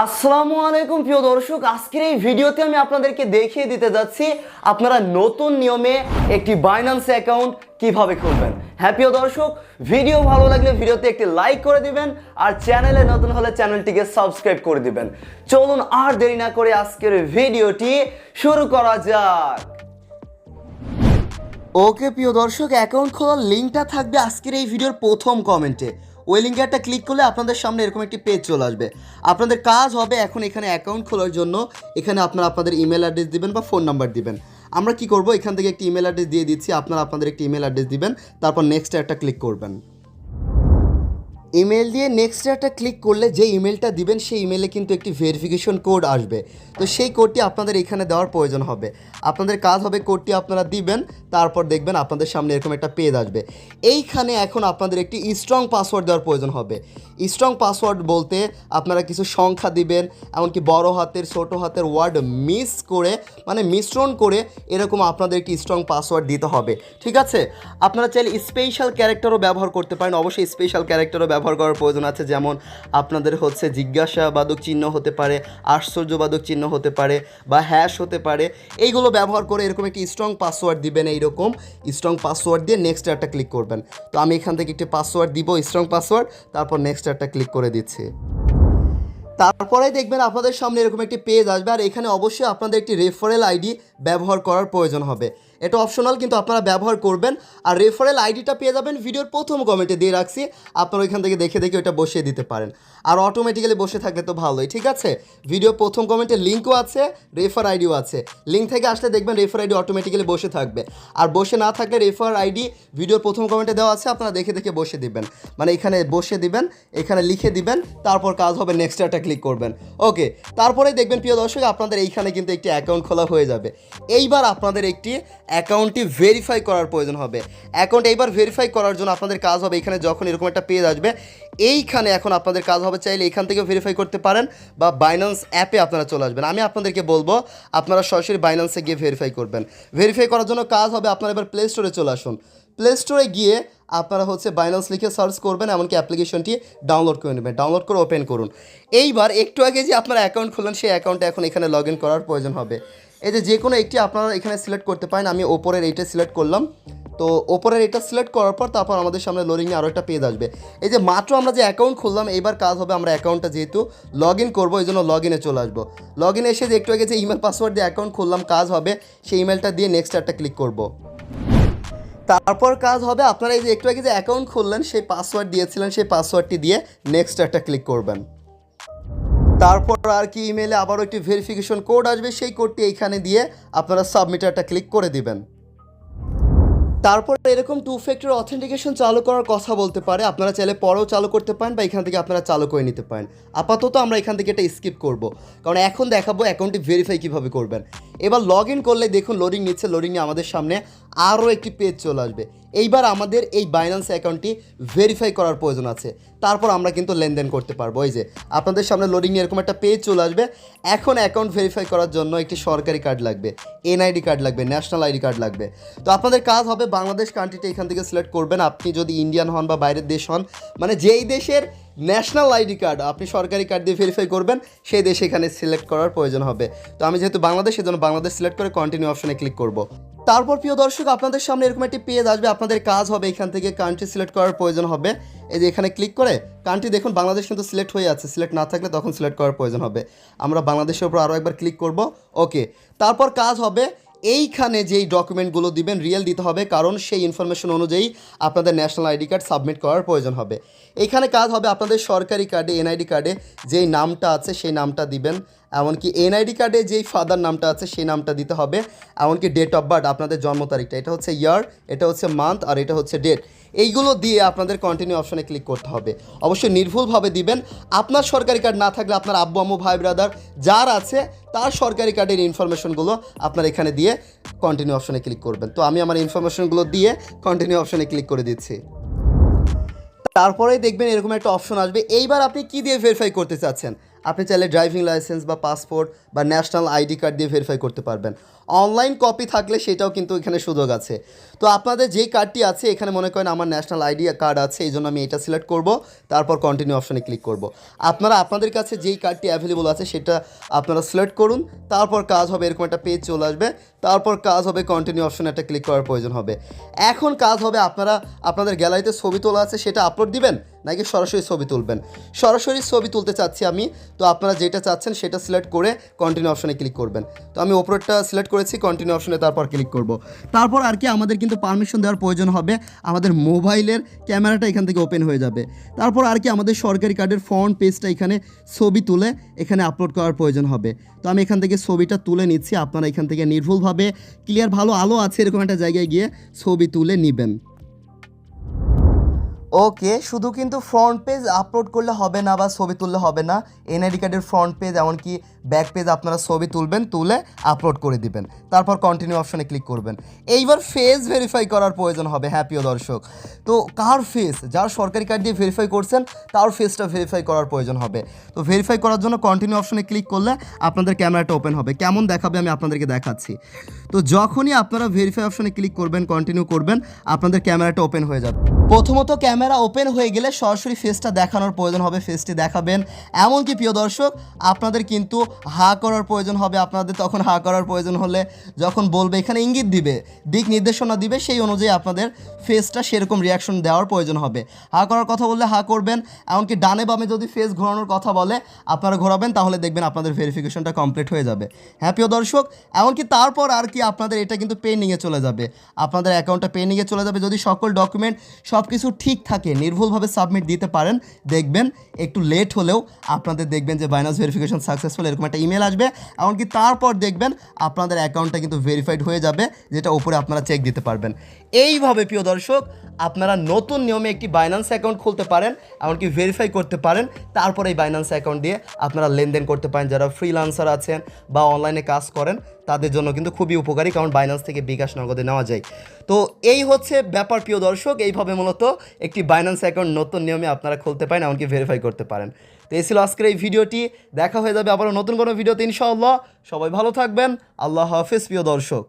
আসসালামু আলাইকুম, প্রিয় দর্শক। আজকের এই ভিডিওতে আমি আপনাদেরকে দেখিয়ে দিতে যাচ্ছি আপনারা নতুন নিয়মে একটি বাইন্যান্স অ্যাকাউন্ট কীভাবে খুলবেন। হ্যাঁ প্রিয় দর্শক, ভিডিও ভালো লাগলে ভিডিওতে একটি লাইক করে দিবেন আর চ্যানেলে নতুন হলে চ্যানেলটিকে সাবস্ক্রাইব করে দিবেন। চলুন আর দেরি না করে আজকের ভিডিওটি শুরু করা যাক। ওকে, প্রিয় দর্শক অ্যাকাউন্ট খোলার লিঙ্কটা থাকবে আজকের এই ভিডিওর প্রথম কমেন্টে ওই লিঙ্কে একটা ক্লিক করলে আপনাদের সামনে এরকম একটি পেজ চলে আসবে। আপনাদের কাজ হবে এখন এখানে অ্যাকাউন্ট খোলার জন্য। এখানে আপনারা আপনাদের ইমেল অ্যাড্রেস দিবেন বা ফোন নাম্বার দিবেন। আমরা কি করব? এখান থেকে একটি ইমেল অ্যাড্রেস দিয়ে দিচ্ছি। আপনারা আপনাদের একটি ইমেল অ্যাড্রেস দিবেন। তারপর নেক্সট একটা ক্লিক করবেন। ইমেল দিয়ে নেক্সট একটা ক্লিক করলে যে ইমেলটা দিবেন, সেই ইমেলে কিন্তু একটি ভেরিফিকেশন কোড আসবে। তো সেই কোডটি আপনাদের এখানে দেওয়ার প্রয়োজন হবে। আপনাদের কাজ হবে কোডটি আপনারা দিবেন, তারপর দেখবেন আপনাদের সামনে এরকম একটা পেজ আসবে। এইখানে এখন আপনাদের একটি স্ট্রং পাসওয়ার্ড দেওয়ার প্রয়োজন হবে। স্ট্রং পাসওয়ার্ড বলতে আপনারা কিছু সংখ্যা দিবেন, এমনকি বড় হাতের, ছোট হাতের ওয়ার্ড মিস করে মানে মিশ্রণ করে এরকম আপনাদের একটি স্ট্রং পাসওয়ার্ড দিতে হবে। ঠিক আছে? আপনারা চাইলে স্পেশাল ক্যারেক্টারও ব্যবহার করতে পারেন, অবশ্যই স্পেশাল ক্যারেক্টারও ব্যবহার করার প্রয়োজন আছে, যেমন আপনাদের হচ্ছে জিজ্ঞাসাবাদক চিহ্ন হতে পারে, আশ্চর্যবাদক চিহ্ন হতে পারে বা হ্যাশ হতে পারে। এইগুলো ব্যবহার করে এরকম একটি স্ট্রং পাসওয়ার্ড দিবেন এইরকম। স্ট্রং পাসওয়ার্ড দিয়ে নেক্সট একটা ক্লিক করবেন। তো আমি এখান থেকে একটি পাসওয়ার্ড দিব স্ট্রং পাসওয়ার্ড তারপর নেক্সট একটা ক্লিক করে দিচ্ছি। তারপরে দেখবেন আপনাদের সামনে এরকম একটি পেজ আসবে, আর এখানে অবশ্যই আপনাদের একটি রেফারেল আইডি ব্যবহার করার প্রয়োজন হবে। এটা অপশনাল কিন্তু আপনারা ব্যবহার করবেন। আর রেফারেল আইডিটা পেয়ে যাবেন ভিডিওর প্রথম কমেন্টে দিয়ে রাখছি। আপনারা ওইখান থেকে দেখে দেখে ওটা বসিয়ে দিতে পারেন। আর অটোমেটিক্যালি বসে থাকলে তো ভালোই, ঠিক আছে? ভিডিও প্রথম কমেন্টে লিঙ্কও আছে রেফার আইডিও আছে। লিঙ্ক থেকে আসলে দেখবেন রেফার আইডি অটোমেটিক্যালি বসে থাকবে। আর বসে না থাকলে রেফার আইডি ভিডিওর প্রথম কমেন্টে দেওয়া আছে, আপনারা দেখে দেখে বসে দিবেন। মানে এখানে বসে দিবেন, এখানে লিখে দিবেন, তারপর কাজ হবে নেক্সট একটা ক্লিক করবেন। ওকে তারপরে দেখবেন, প্রিয় দর্শক, আপনাদের এইখানে কিন্তু একটি অ্যাকাউন্ট খোলা হয়ে যাবে। এইবার আপনাদের একটি অ্যাকাউন্টটি ভেরিফাই করার প্রয়োজন হবে। অ্যাকাউন্ট এইবার ভেরিফাই করার জন্য আপনাদের কাজ হবে এখানে যখন এরকম একটা পেজ আসবে, এইখানে এখন আপনাদের কাজ হবে চাইলে এখান থেকে ভেরিফাই করতে পারেন বা বাইন্যান্স অ্যাপে আপনারা চলে আসবেন। আমি আপনাদেরকে বলব, আপনারা সরাসরি বাইন্যান্সে গিয়ে ভেরিফাই করবেন। ভেরিফাই করার জন্য কাজ হবে আপনারা এবার প্লে স্টোরে চলে আসুন। প্লে স্টোরে গিয়ে আপনারা হচ্ছে বাইন্যান্স লিখে সার্চ করবেন, এমনকি অ্যাপ্লিকেশনটি ডাউনলোড করে নেবেন ডাউনলোড করে ওপেন করুন। এইবার একটু আগে যে আপনারা অ্যাকাউন্ট খুললেন, সেই অ্যাকাউন্টে এখন এখানে লগ করার প্রয়োজন হবে। এই যে যে কোনো একটি আপনারা এখানে সিলেক্ট করতে পারেন, আমি ওপরের এইটা সিলেক্ট করলাম। তো ওপরের এটা সিলেক্ট করার পর তারপর আমাদের সামনে লোডিংয়ে আরও একটা পেজ আসবে। এই যে মাত্র আমরা যে অ্যাকাউন্ট খুললাম, এইবার কাজ হবে আমরা অ্যাকাউন্টটা যেহেতু লগ ইন করব, এই জন্য লগ ইনে চলে আসব। লগ ইনে এসে যে একটু আগে যে ইমেল পাসওয়ার্ড দিয়ে অ্যাকাউন্ট খুললাম, কাজ হবে, সেই ইমেলটা দিয়ে নেক্সট একটা ক্লিক করব। তারপর কাজ হবে, আপনারা এই যে একটু আগে যে অ্যাকাউন্ট খুললেন, সেই পাসওয়ার্ড দিয়েছিলেন, সেই পাসওয়ার্ডটি দিয়ে নেক্সট একটা ক্লিক করবেন। তারপর আর কি ইমেলে আবারও একটি ভেরিফিকেশন কোড আসবে, সেই কোডটি এইখানে দিয়ে আপনারা সাবমিটারটা ক্লিক করে দিবেন। তারপর এরকম টু ফ্যাক্টর অথেন্টিকেশন চালু করার কথা বলতে পারে। আপনারা চাইলে পরেও চালু করতে পারেন বা এখান থেকে আপনারা চালু করে নিতে পারেন। আপাতত আমরা এখান থেকে এটা স্কিপ করব। কারণ এখন দেখাবো অ্যাকাউন্টটি ভেরিফাই কীভাবে করবেন। এবার লগ ইন করলে দেখুন লোডিং নিচ্ছে লোডিং নিয়ে আমাদের সামনে আরও একটি পেজ চলে আসবে। এইবার আমাদের এই বাইন্যান্স অ্যাকাউন্টটি ভেরিফাই করার প্রয়োজন আছে। তারপর আমরা কিন্তু লেনদেন করতে পারব। ওই যে, আপনাদের সামনে লোডিং এরকম একটা পেজ চলে আসবে। এখন অ্যাকাউন্ট ভেরিফাই করার জন্য একটি সরকারি কার্ড লাগবে। এনআইডি কার্ড লাগবে ন্যাশনাল আইডি কার্ড লাগবে। তো আপনাদের কাজ হবে বাংলাদেশ কান্ট্রিটা এখান থেকে সিলেক্ট করবেন। আপনি যদি ইন্ডিয়ান হন বা বাইরের দেশ হন মানে যেই দেশের ন্যাশনাল আইডি কার্ড, আপনি সরকারি কার্ড দিয়ে ভেরিফাই করবেন, সেই দেশ এখানে সিলেক্ট করার প্রয়োজন হবে। তো আমি যেহেতু বাংলাদেশ সেজন্য বাংলাদেশ সিলেক্ট করে কন্টিনিউ অপশনে ক্লিক করব। তারপর প্রিয় দর্শক, আপনাদের সামনে এরকম একটি পেজ আসবে, আপনাদের কাজ হবে এখান থেকে কান্ট্রি সিলেক্ট করার প্রয়োজন হবে। এই যে এখানে ক্লিক করে কান্ট্রি দেখুন, বাংলাদেশ কিন্তু সিলেক্ট হয়ে আছে সিলেক্ট না থাকলে তখন সিলেক্ট করার প্রয়োজন হবে। আমরা বাংলাদেশের উপর আরও একবার ক্লিক করব ওকে তারপর কাজ হবে এইখানে যেই ডকুমেন্টগুলো দিবেন রিয়েল দিতে হবে, কারণ সেই ইনফরমেশন অনুযায়ী আপনাদের ন্যাশনাল আইডি কার্ড সাবমিট করার প্রয়োজন হবে। এখানে কাজ হবে আপনাদের সরকারি কার্ডে এনআইডি কার্ডে যেই নামটা আছে, সেই নামটা দিবেন। এমনকি এনআইডি কার্ডে যেই ফাদার নামটা আছে, সেই নামটা দিতে হবে। এমনকি ডেট অফ বার্থ আপনাদের জন্ম তারিখটা। এটা হচ্ছে ইয়ার এটা হচ্ছে মান্থ আর এটা হচ্ছে ডেট এইগুলো দিয়ে আপনাদের কন্টিনিউ অপশনে ক্লিক করতে হবে। অবশ্যই নির্ভুলভাবে দিবেন। আপনার সরকারি কার্ড না থাকলে আপনার আব্বু, আম্মু, ভাই ব্রাদার যার আছে, তার সরকারি কার্ডের ইনফরমেশনগুলো আপনার এখানে দিয়ে কন্টিনিউ অপশনে ক্লিক করবেন। তো আমি আমার ইনফরমেশনগুলো দিয়ে কন্টিনিউ অপশনে ক্লিক করে দিচ্ছি। তারপরেই দেখবেন এরকম একটা অপশন আসবে। এইবার আপনি কি দিয়ে ভেরিফাই করতে চাচ্ছেন? আপনি চাইলে ড্রাইভিং লাইসেন্স বা পাসপোর্ট বা ন্যাশনাল আইডি কার্ড দিয়ে ভেরিফাই করতে পারবেন। অনলাইন কপি থাকলে সেটাও কিন্তু এখানে সুযোগ আছে। তো আপনাদের যেই কার্ডটি আছে, এখানে মনে করেন আমার ন্যাশনাল আইডি কার্ড আছে, এই জন্য আমি এটা সিলেক্ট করব, তারপর কন্টিনিউ অপশানে ক্লিক করব। আপনারা, আপনাদের কাছে যেই কার্ডটি অ্যাভেলেবল আছে, সেটা আপনারা সিলেক্ট করুন, তারপর কাজ হবে, এরকম একটা পেজ চলে আসবে, তারপর কাজ হবে কন্টিনিউ অপশানে একটা ক্লিক করার প্রয়োজন হবে। এখন কাজ হবে, আপনারা, আপনাদের গ্যালারিতে ছবি তোলা আছে, সেটা আপলোড দিবেন নাকি সরাসরি ছবি তুলবেন? সরাসরি ছবি তুলতে চাচ্ছি আমি। তো আপনারা যেটা চাচ্ছেন সেটা সিলেক্ট করে কন্টিনিউ অপশনে ক্লিক করবেন। তো আমি ওপরটা সিলেক্ট করেছি কন্টিনিউ অপশনে তারপর ক্লিক করব। তারপর আর কি আমাদের কিন্তু পারমিশন দেওয়ার প্রয়োজন হবে। আমাদের মোবাইলের ক্যামেরাটা এখান থেকে ওপেন হয়ে যাবে। তারপর আর কি আমাদের সরকারি কার্ডের ফ্রন্ট পেজটা এখানে ছবি তুলে এখানে আপলোড করার প্রয়োজন হবে। তো আমি এখান থেকে ছবিটা তুলে নিচ্ছি। আপনারা এখান থেকে নির্ভুলভাবে ক্লিয়ার ভালো আলো আছে এরকম একটা জায়গায় গিয়ে ছবি তুলে নেবেন। ওকে শুধু কিন্তু ফ্রন্ট পেজ আপলোড করলে হবে না বা ছবি তুললে হবে না। এনআইডি কার্ডের ফ্রন্ট পেজ এমনকি ব্যাক পেজ আপনারা ছবি তুলবেন, তুলে আপলোড করে দিবেন। তারপর কন্টিনিউ অপশনে ক্লিক করবেন। এইবার ফেস ভেরিফাই করার প্রয়োজন হবে হ্যাঁ প্রিয় দর্শক। তো কার ফেস যার সরকারি কার্ড দিয়ে ভেরিফাই করছেন, তার ফেসটা ভেরিফাই করার প্রয়োজন হবে। তো ভেরিফাই করার জন্য কন্টিনিউ অপশনে ক্লিক করলে আপনাদের ক্যামেরাটা ওপেন হবে। কেমন দেখাবে আমি আপনাদেরকে দেখাচ্ছি। তো যখনই আপনারা ভেরিফাই অপশনে ক্লিক করবেন কন্টিনিউ করবেন, আপনাদের ক্যামেরাটা ওপেন হয়ে যাবে। প্রথমত ক্যামেরা ওপেন হয়ে গেলে সরাসরি ফেসটা দেখানোর প্রয়োজন হবে ফেসটি দেখাবেন। এমনকি প্রিয় দর্শক, আপনাদের কিন্তু হা করার প্রয়োজন হবে। আপনাদের তখন হা করার প্রয়োজন হলে যখন বলবে, এখানে ইঙ্গিত দিবে, দিক নির্দেশনা দিবে, সেই অনুযায়ী আপনাদের ফেসটা সেরকম রিয়াকশন দেওয়ার প্রয়োজন হবে। হা করার কথা বললে হা করবেন, এমনকি ডানে বামে যদি ফেস ঘোরানোর কথা বলে, আপনারা ঘোরাবেন, তাহলে দেখবেন আপনাদের ভেরিফিকেশনটা কমপ্লিট হয়ে যাবে। হ্যাঁ প্রিয় দর্শক, এমনকি তারপর আর কি আপনাদের এটা কিন্তু পেন্ডিংয়ে চলে যাবে। আপনাদের অ্যাকাউন্টটা পেন্ডিংয়ে চলে যাবে। যদি সকল ডকুমেন্ট সব কিছু ঠিক থাকে, নির্ভুলভাবে সাবমিট দিতে পারেন। দেখবেন একটু লেট হলেও আপনাদের দেখবেন যে বাইনাস ভেরিফিকেশন সাকসেসফুল এরকম একটা ইমেল আসবে। এমনকি তারপর দেখবেন আপনাদের অ্যাকাউন্টটা কিন্তু ভেরিফাইড হয়ে যাবে, যেটা উপরে আপনারা চেক দিতে পারবেন। এইভাবে প্রিয় দর্শক, আপনারা নতুন নিয়মে একটি বাইন্যান্স অ্যাকাউন্ট খুলতে পারেন, এমনকি ভেরিফাই করতে পারেন। তারপরে এই বাইন্যান্স অ্যাকাউন্ট দিয়ে আপনারা লেনদেন করতে পারেন। যারা ফ্রিলান্সার আছেন বা অনলাইনে কাজ করেন তাদের জন্য কিন্তু খুবই উপকারী, কারণ বাইন্যান্স থেকে বিকাশ নগদে নেওয়া যায়। তো এই হচ্ছে ব্যাপার, প্রিয় দর্শক। এইভাবে মূলত একটি বাইন্যান্স অ্যাকাউন্ট নতুন নিয়মে আপনারা খুলতে পারেন, এমনকি ভেরিফাই করতে পারেন। তো এই ছিল আজকের এই ভিডিওটি। দেখা হয়ে যাবে আবারও নতুন কোনো ভিডিওতে, ইনশাআল্লাহ। সবাই ভালো থাকবেন। আল্লাহ হাফিজ, প্রিয় দর্শক।